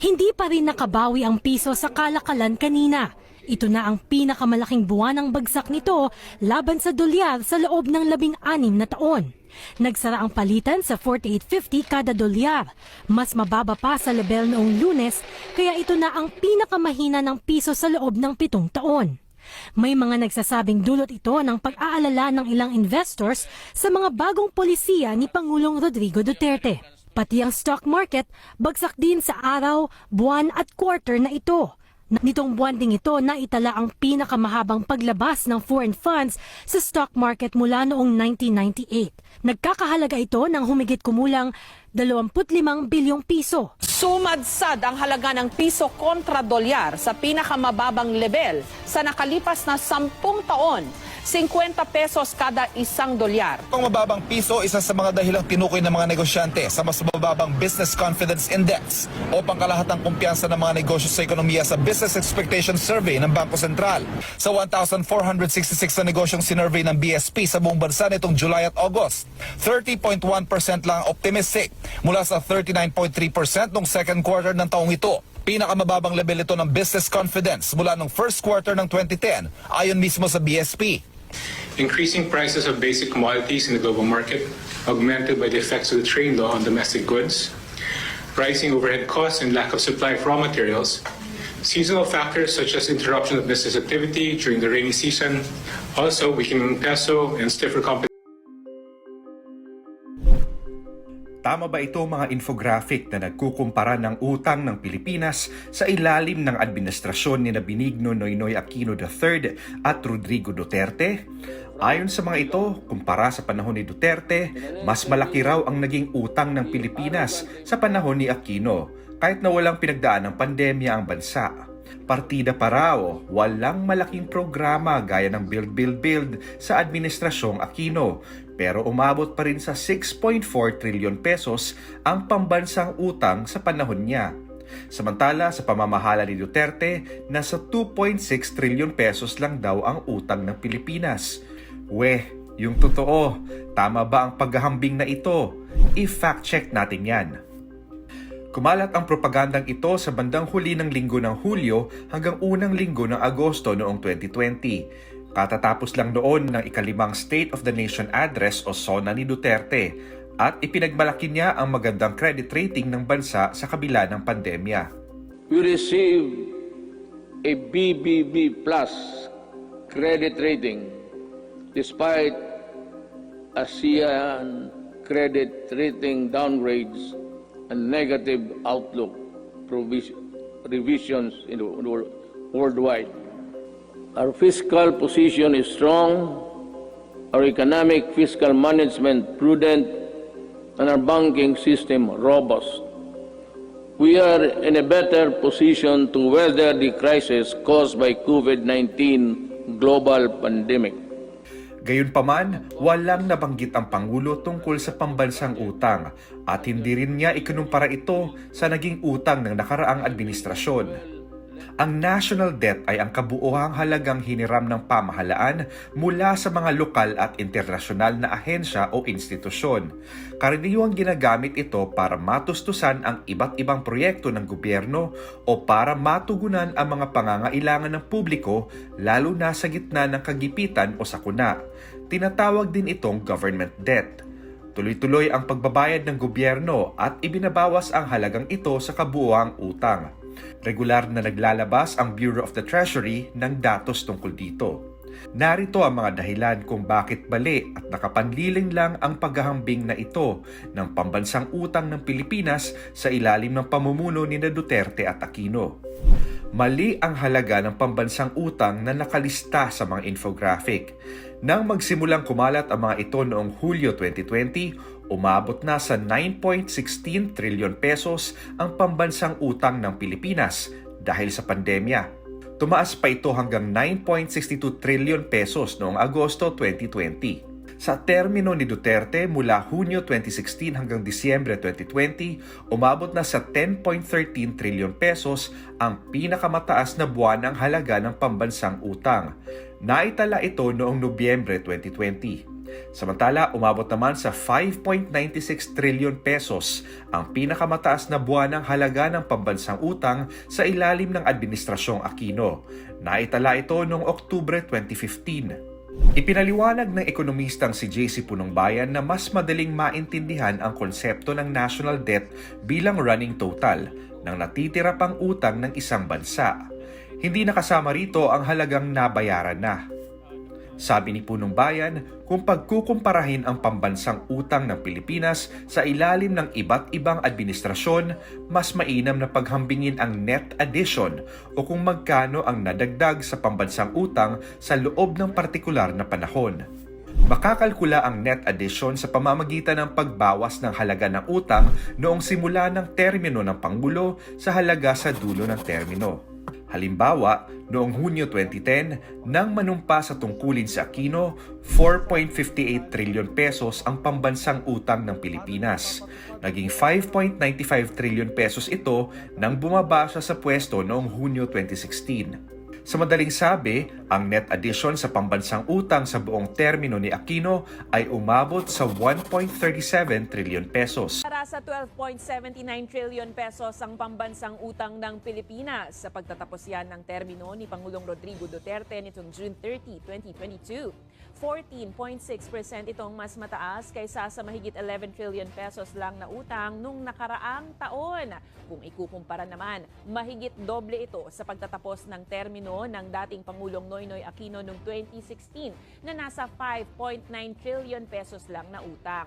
Hindi pa rin nakabawi ang piso sa kalakalan kanina. Ito na ang pinakamalaking buwan ng bagsak nito laban sa dolyar sa loob ng labing anim na taon. Nagsara ang palitan sa 48.50 kada dolyar. Mas mababa pa sa level noong lunes, kaya ito na ang pinakamahina ng piso sa loob ng pitong taon. May mga nagsasabing dulot ito ng pag-aalala ng ilang investors sa mga bagong polisiya ni Pangulong Rodrigo Duterte. Pati ang stock market bagsak din sa araw, buwan at quarter na ito. Nitong buwan ding ito na itala ang pinakamahabang paglabas ng foreign funds sa stock market mula noong 1998. Nagkakahalaga ito ng humigit kumulang 25 bilyong piso. Sumadsad ang halaga ng piso kontra dolyar sa pinakamababang level sa nakalipas na 10 taon, 50 pesos kada isang dolyar. Ang mababang piso, isa sa mga dahilang tinukoy ng mga negosyante sa mas mababang Business Confidence Index o pangkalahatang kumpiyansa ng mga negosyo sa ekonomiya sa Business Expectation Survey ng Bangko Sentral. Sa 1,466 na negosyong sinurvey ng BSP sa buong bansa nitong July at August, 30.1% lang optimistic mula sa 39.3% noong second quarter ng taong ito. Pinakamababang level ito ng business confidence mula noong first quarter ng 2010 ayon mismo sa BSP. Increasing prices of basic commodities in the global market, augmented by the effects of the trade law on domestic goods, rising overhead costs and lack of supply of raw materials, seasonal factors such as interruption of business activity during the rainy season, also weakening peso and stiffer competition. Tama ba ito mga infographic na nagkukumpara ng utang ng Pilipinas sa ilalim ng administrasyon ni na Benigno Noynoy Aquino III at Rodrigo Duterte? Ayon sa mga ito, kumpara sa panahon ni Duterte, mas malaki raw ang naging utang ng Pilipinas sa panahon ni Aquino kahit na walang pinagdaan ng pandemya ang bansa. Partida pa raw, walang malaking programa gaya ng Build Build Build sa Administrasyong Aquino pero umabot pa rin sa 6.4 trilyon pesos ang pambansang utang sa panahon niya. Samantala sa pamamahala ni Duterte, nasa 2.6 trilyon pesos lang daw ang utang ng Pilipinas. Weh, yung totoo, tama ba ang paghahambing na ito? I-fact check natin yan. Kumalat ang propagandang ito sa bandang huli ng linggo ng Hulyo hanggang unang linggo ng Agosto noong 2020. Katatapos lang noon ng ikalimang State of the Nation Address o SONA ni Duterte at ipinagmalaki niya ang magandang credit rating ng bansa sa kabila ng pandemya. we received a BBB plus credit rating despite ASEAN credit rating downgrades and negative outlook revisions in the wor- worldwide. Our fiscal position is strong, our economic fiscal management prudent, and our banking system robust we are in a better position to weather the crisis caused by COVID-19 global pandemic. Gayunpaman, walang nabanggit ang Pangulo tungkol sa pambansang utang at hindi rin niya ikunumpara ito sa naging utang ng nakaraang administrasyon. Ang national debt ay ang kabuohang halagang hiniram ng pamahalaan mula sa mga lokal at internasyonal na ahensya o institusyon. Karaniwang ginagamit ito para matustusan ang iba't ibang proyekto ng gobyerno o para matugunan ang mga pangangailangan ng publiko lalo na sa gitna ng kagipitan o sakuna. Tinatawag din itong government debt. Tuloy-tuloy ang pagbabayad ng gobyerno at ibinabawas ang halagang ito sa kabuoang utang. Regular na naglalabas ang Bureau of the Treasury ng datos tungkol dito. Narito ang mga dahilan kung bakit bali at nakapanliling lang ang paghahambing na ito ng pambansang utang ng Pilipinas sa ilalim ng pamumuno ni Duterte at Aquino. Mali ang halaga ng pambansang utang na nakalista sa mga infographic. Nang magsimulang kumalat ang mga ito noong Hulyo 2020, umabot na sa 9.16 trilyon pesos ang pambansang utang ng Pilipinas dahil sa pandemya. Tumaas pa ito hanggang 9.62 trilyon pesos noong Agosto 2020. Sa termino ni Duterte mula Hunyo 2016 hanggang Disyembre 2020, umabot na sa 10.13 trilyon pesos ang pinakamataas na buwan ng halaga ng pambansang utang. Naitala ito noong Nobyembre 2020. Samantala, umabot naman sa 5.96 trillion pesos ang pinakamataas na buwan ng halaga ng pambansang utang sa ilalim ng Administrasyong Aquino. Naitala ito noong Oktubre 2015. Ipinaliwanag ng ekonomistang si JC Punong Bayan na mas madaling maintindihan ang konsepto ng national debt bilang running total ng natitira pang utang ng isang bansa. Hindi nakasama rito ang halagang nabayaran na. Sabi ni Punong Bayan, kung pagkukumparahin ang pambansang utang ng Pilipinas sa ilalim ng iba't ibang administrasyon, mas mainam na paghambingin ang net addition o kung magkano ang nadagdag sa pambansang utang sa loob ng partikular na panahon. Makakalkula ang net addition sa pamamagitan ng pagbawas ng halaga ng utang noong simula ng termino ng Pangulo sa halaga sa dulo ng termino. Halimbawa, noong Hunyo 2010, nang manumpa sa tungkulin sa Aquino, 4.58 trillion pesos ang pambansang utang ng Pilipinas. Naging 5.95 trillion pesos ito nang bumaba siya sa pwesto noong Hunyo 2016. Sa madaling sabi, ang net addition sa pambansang utang sa buong termino ni Aquino ay umabot sa 1.37 trillion pesos. Para sa 12.79 trillion pesos ang pambansang utang ng Pilipinas sa pagtatapos yan ng termino ni Pangulong Rodrigo Duterte nitong June 30, 2022. 14.6% itong mas mataas kaysa sa mahigit 11 trillion pesos lang na utang nung nakaraang taon. Kung ikukumpara naman, mahigit doble ito sa pagtatapos ng termino ng dating Pangulong Noynoy Aquino noong 2016 na nasa 5.9 trillion pesos lang na utang.